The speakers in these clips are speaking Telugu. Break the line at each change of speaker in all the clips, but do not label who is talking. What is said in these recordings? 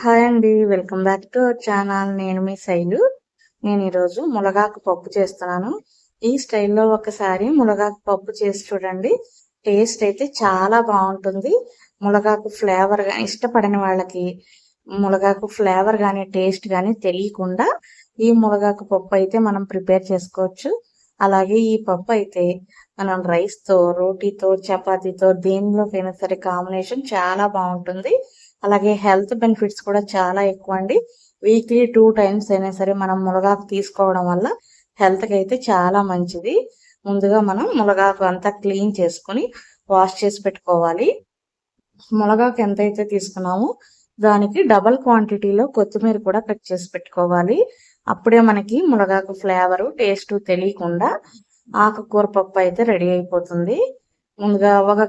హాయ్ అండి వెల్కమ్ బ్యాక్ టు ఛానల్. నేను మీ శైలు. నేను ఈరోజు మునగాకు పప్పు చేస్తున్నాను. ఈ స్టైల్లో ఒకసారి మునగాకు పప్పు చేసి చూడండి. టేస్ట్ అయితే చాలా బాగుంటుంది. మునగాకు ఫ్లేవర్ కానీ ఇష్టపడని వాళ్ళకి మునగాకు ఫ్లేవర్ కానీ టేస్ట్ కానీ తెలియకుండా ఈ మునగాకు పప్పు అయితే మనం ప్రిపేర్ చేసుకోవచ్చు. అలాగే ఈ పప్పు అయితే మనం రైస్తో రోటీతో చపాతీతో దేనిలోకైనా సరే కాంబినేషన్ చాలా బాగుంటుంది. అలాగే హెల్త్ బెనిఫిట్స్ కూడా చాలా ఎక్కువ అండి. వీక్లీ టూ టైమ్స్ అయినా సరే మనం మునగాకు తీసుకోవడం వల్ల హెల్త్కి అయితే చాలా మంచిది. ముందుగా మనం మునగాకు అంతా క్లీన్ చేసుకుని వాష్ చేసి పెట్టుకోవాలి. మునగాకు ఎంతైతే తీసుకున్నామో దానికి డబల్ క్వాంటిటీలో కొత్తిమీర కూడా కట్ చేసి పెట్టుకోవాలి. అప్పుడే మనకి మునగాకు ఫ్లేవరు టేస్ట్ తెలియకుండా ఆకుకూర పప్పు అయితే రెడీ అయిపోతుంది. ముందుగా ఒక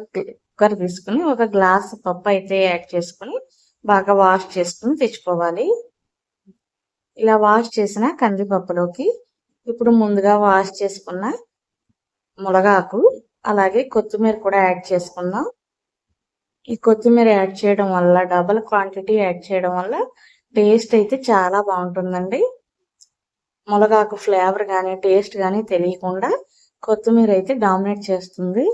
కుక్కర్ తీసుకుని ఒక గ్లాస్ పప్పు అయితే యాడ్ చేసుకుని బాగా వాష్ చేసుకుని తెచ్చుకోవాలి. ఇలా వాష్ చేసిన కందిపప్పులోకి ఇప్పుడు ముందుగా వాష్ చేసుకున్న మునగాకు అలాగే కొత్తిమీర కూడా యాడ్ చేసుకుందాం. ఈ కొత్తిమీర యాడ్ చేయడం వల్ల డబల్ క్వాంటిటీ యాడ్ చేయడం వల్ల టేస్ట్ అయితే చాలా బాగుంటుందండి. మునగాకు ఫ్లేవర్ కానీ టేస్ట్ కానీ తెలియకుండా కొత్తిమీర అయితే డామినేట్ చేస్తుంది.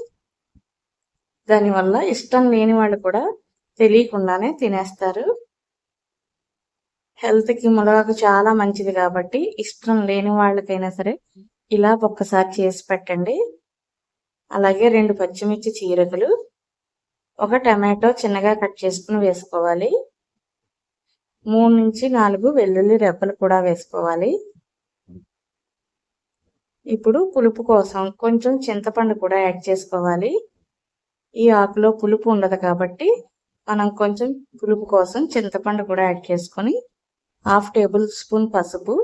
దానివల్ల ఇష్టం లేని వాళ్ళు కూడా తెలియకుండానే తినేస్తారు. హెల్త్కి మునగాకు చాలా మంచిది కాబట్టి ఇష్టం లేని వాళ్ళకైనా సరే ఇలా ఒక్కసారి చేసి పెట్టండి. అలాగే రెండు పచ్చిమిర్చి చీరకులు ఒక టమాటో చిన్నగా కట్ చేసుకుని వేసుకోవాలి. మూడు నుంచి నాలుగు వెల్లుల్లి రెప్పలు కూడా వేసుకోవాలి. ఇప్పుడు పులుపు కోసం కొంచెం చింతపండు కూడా యాడ్ చేసుకోవాలి. ఈ ఆకులో పులుపు ఉండదు కాబట్టి మనం కొంచెం పులుపు కోసం చింతపండు కూడా యాడ్ చేసుకొని హాఫ్ టేబుల్ స్పూన్ పసుపు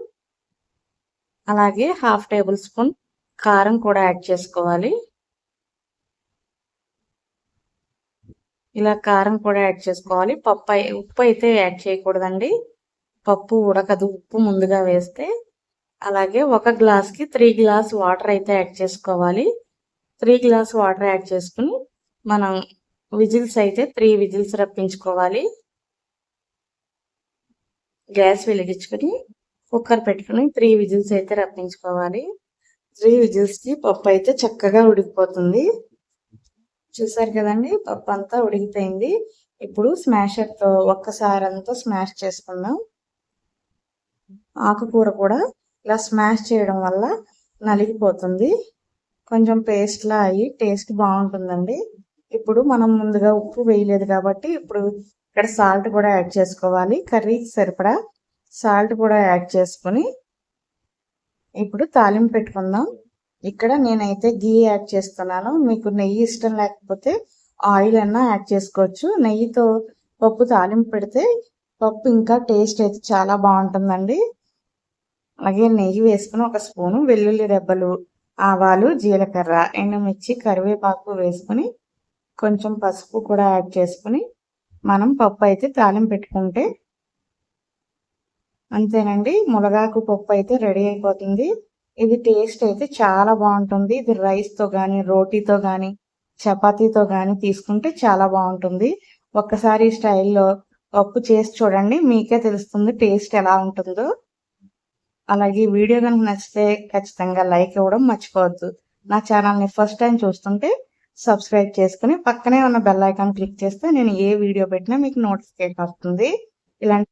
అలాగే హాఫ్ టేబుల్ స్పూన్ కారం కూడా యాడ్ చేసుకోవాలి. ఇలా కారం కూడా యాడ్ చేసుకోవాలి. పప్పు ఉప్పు అయితే యాడ్ చేయకూడదండి. పప్పు ఉడకదు ఉప్పు ముందుగా వేస్తే. అలాగే ఒక గ్లాస్కి త్రీ గ్లాస్ వాటర్ అయితే యాడ్ చేసుకోవాలి. త్రీ గ్లాస్ వాటర్ యాడ్ చేసుకుని మనం విజిల్స్ అయితే త్రీ విజిల్స్ రప్పించుకోవాలి. గ్యాస్ వెలిగించుకొని కుక్కర్ పెట్టుకుని త్రీ విజిల్స్ అయితే రప్పించుకోవాలి. త్రీ విజిల్స్కి పప్పు అయితే చక్కగా ఉడికిపోతుంది. చూసారు కదండి పప్పు అంతా ఉడికిపోయింది. ఇప్పుడు స్మాషర్తో ఒక్కసారి అంతా స్మాష్ చేసుకుందాం. ఆకుకూర కూడా ఇలా స్మాష్ చేయడం వల్ల నలిగిపోతుంది. కొంచెం పేస్ట్లా అయ్యి టేస్ట్ బాగుంటుందండి. ఇప్పుడు మనం ముందుగా ఉప్పు వేయలేదు కాబట్టి ఇప్పుడు ఇక్కడ సాల్ట్ కూడా యాడ్ చేసుకోవాలి. కర్రీకి సరిపడా సాల్ట్ కూడా యాడ్ చేసుకొని ఇప్పుడు తాలింపు పెట్టుకుందాం. ఇక్కడ నేనైతే గీ యాడ్ చేస్తున్నాను. మీకు నెయ్యి ఇష్టం లేకపోతే ఆయిల్ అన్నా యాడ్ చేసుకోవచ్చు. నెయ్యితో పప్పు తాలింపు పెడితే పప్పు ఇంకా టేస్ట్ అయితే చాలా బాగుంటుందండి. అలాగే నెయ్యి వేసుకుని ఒక స్పూను వెల్లుల్లి రెబ్బలు ఆవాలు జీలకర్ర ఎండుమిర్చి కరివేపాకు వేసుకుని కొంచెం పసుపు కూడా యాడ్ చేసుకుని మనం పప్పు అయితే తాలింపు పెట్టుకుంటే అంతేనండి. మునగాకు పప్పు అయితే రెడీ అయిపోతుంది. ఇది టేస్ట్ అయితే చాలా బాగుంటుంది. ఇది రైస్తో కానీ రోటీతో కానీ చపాతీతో కానీ తీసుకుంటే చాలా బాగుంటుంది. ఒక్కసారి స్టైల్లో పప్పు చేసి చూడండి. మీకే తెలుస్తుంది టేస్ట్ ఎలా ఉంటుందో. అలాగే వీడియో కనుక నచ్చితే ఖచ్చితంగా లైక్ ఇవ్వడం మర్చిపోవద్దు. నా ఛానల్ని ఫస్ట్ టైం చూస్తుంటే సబ్స్క్రైబ్ చేసుకుని పక్కనే ఉన్న బెల్ ఐకాన్ క్లిక్ చేస్తే నేను ఏ వీడియో పెట్టినా మీకు నోటిఫికేషన్ వస్తుంది. ఇలాంటి